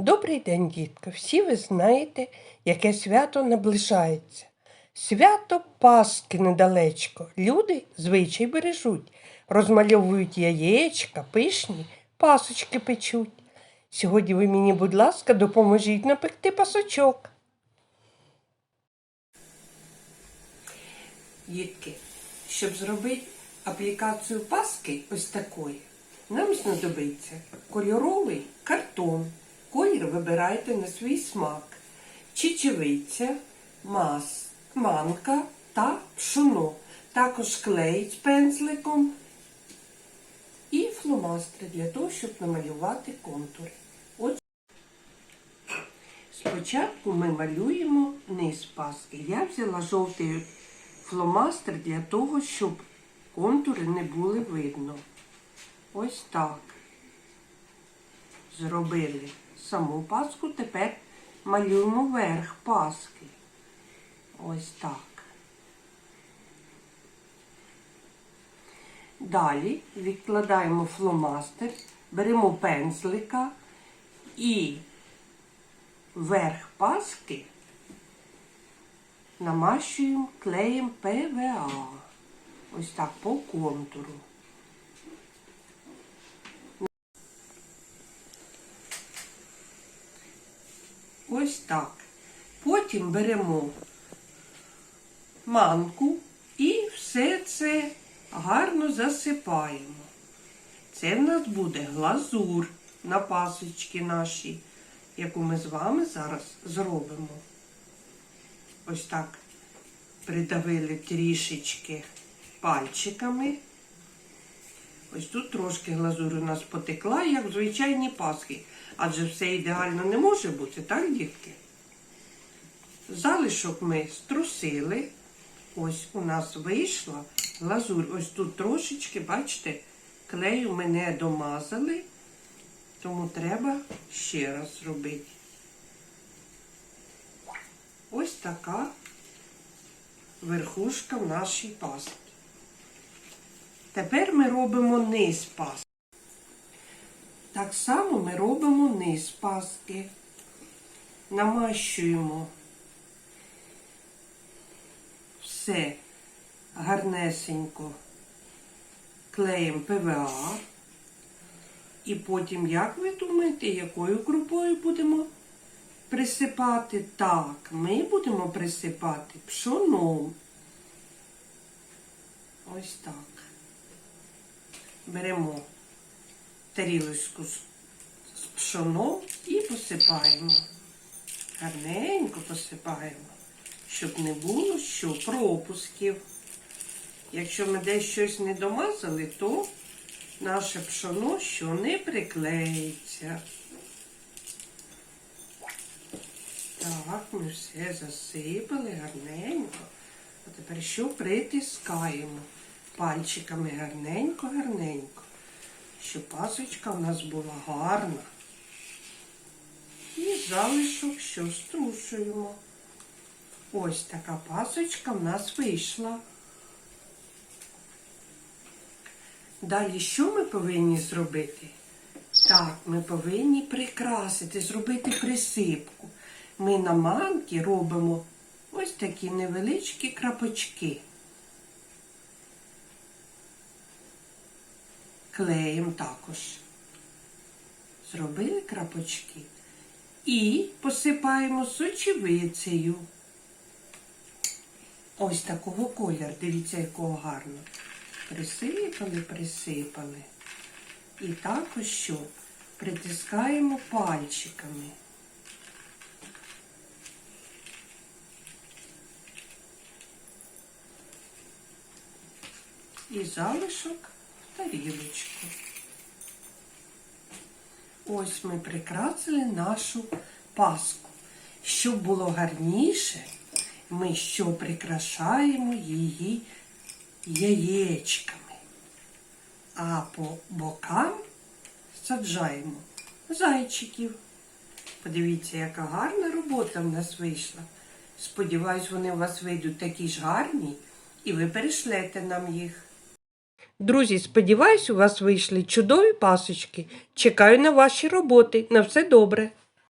Добрий день, дітка! Всі ви знаєте, яке свято наближається. Свято Пасхи недалечко. Люди звичай бережуть, розмальовують яєчка, пишні, пасочки печуть. Сьогодні ви мені, будь ласка, допоможіть напекти пасочок. Дітки, щоб зробити аплікацію паски ось такої, нам знадобиться кольоровий картон. Колір вибирайте на свій смак. Чечевиця, мас, манка та пшоно. Також клей з пензликом і фломастери для того, щоб намалювати контури. От Спочатку ми малюємо низ паски. Я взяла жовтий фломастер для того, щоб контури не були видно. Ось так. Зробили саму паску, тепер малюємо верх паски. Ось так. Далі відкладаємо фломастер, беремо пензлика і верх паски намащуємо клеєм ПВА. Ось так по контуру. Ось так. Потім беремо манку і все це гарно засипаємо. Це в нас буде глазур на пасочки наші, яку ми з вами зараз зробимо. Ось так придавили трішечки пальчиками. Ось тут трошки глазур у нас потекла, як в звичайні паски. Адже все ідеально не може бути, так, дітки? Залишок ми струсили. Ось у нас вийшла глазурь. Ось тут трошечки, бачите, клею ми не домазали, тому треба ще раз зробити. Ось така верхушка в нашій пасті. Тепер ми робимо низ паски. Так само ми робимо низ паски. Намащуємо все гарнесенько клеєм ПВА. І потім, як ви думаєте, якою крупою будемо присипати? Так, ми будемо присипати пшоном. Ось так. Беремо тарілочку з пшоном і посипаємо. Гарненько посипаємо, щоб не було що пропусків. Якщо ми десь щось не домазали, то наше пшоно що не приклеїться. Так, ми все засипали гарненько. А тепер що притискаємо пальчиками гарненько-гарненько щоб пасочка в нас була гарна. І залишок, що струшуємо. Ось така пасочка в нас вийшла. Далі що ми повинні зробити? Так, ми повинні прикрасити, зробити присипку. Ми на манки робимо ось такі невеличкі крапочки. Клеєм також. Зробили крапочки і посипаємо сочевицею. Ось такого кольору, дивіться, якого гарно. Присипали, присипали. І також що притискаємо пальчиками. І залишок тарілочку. Ось ми прикрасили нашу паску. Щоб було гарніше, ми що прикрашаємо її яєчками. А по бокам саджаємо зайчиків. Подивіться, яка гарна робота в нас вийшла. Сподіваюсь, вони у вас вийдуть такі ж гарні, і ви перешлете нам їх. Друзі, сподіваюсь, у вас вийшли чудові пасочки. Чекаю на ваші роботи. На все добре.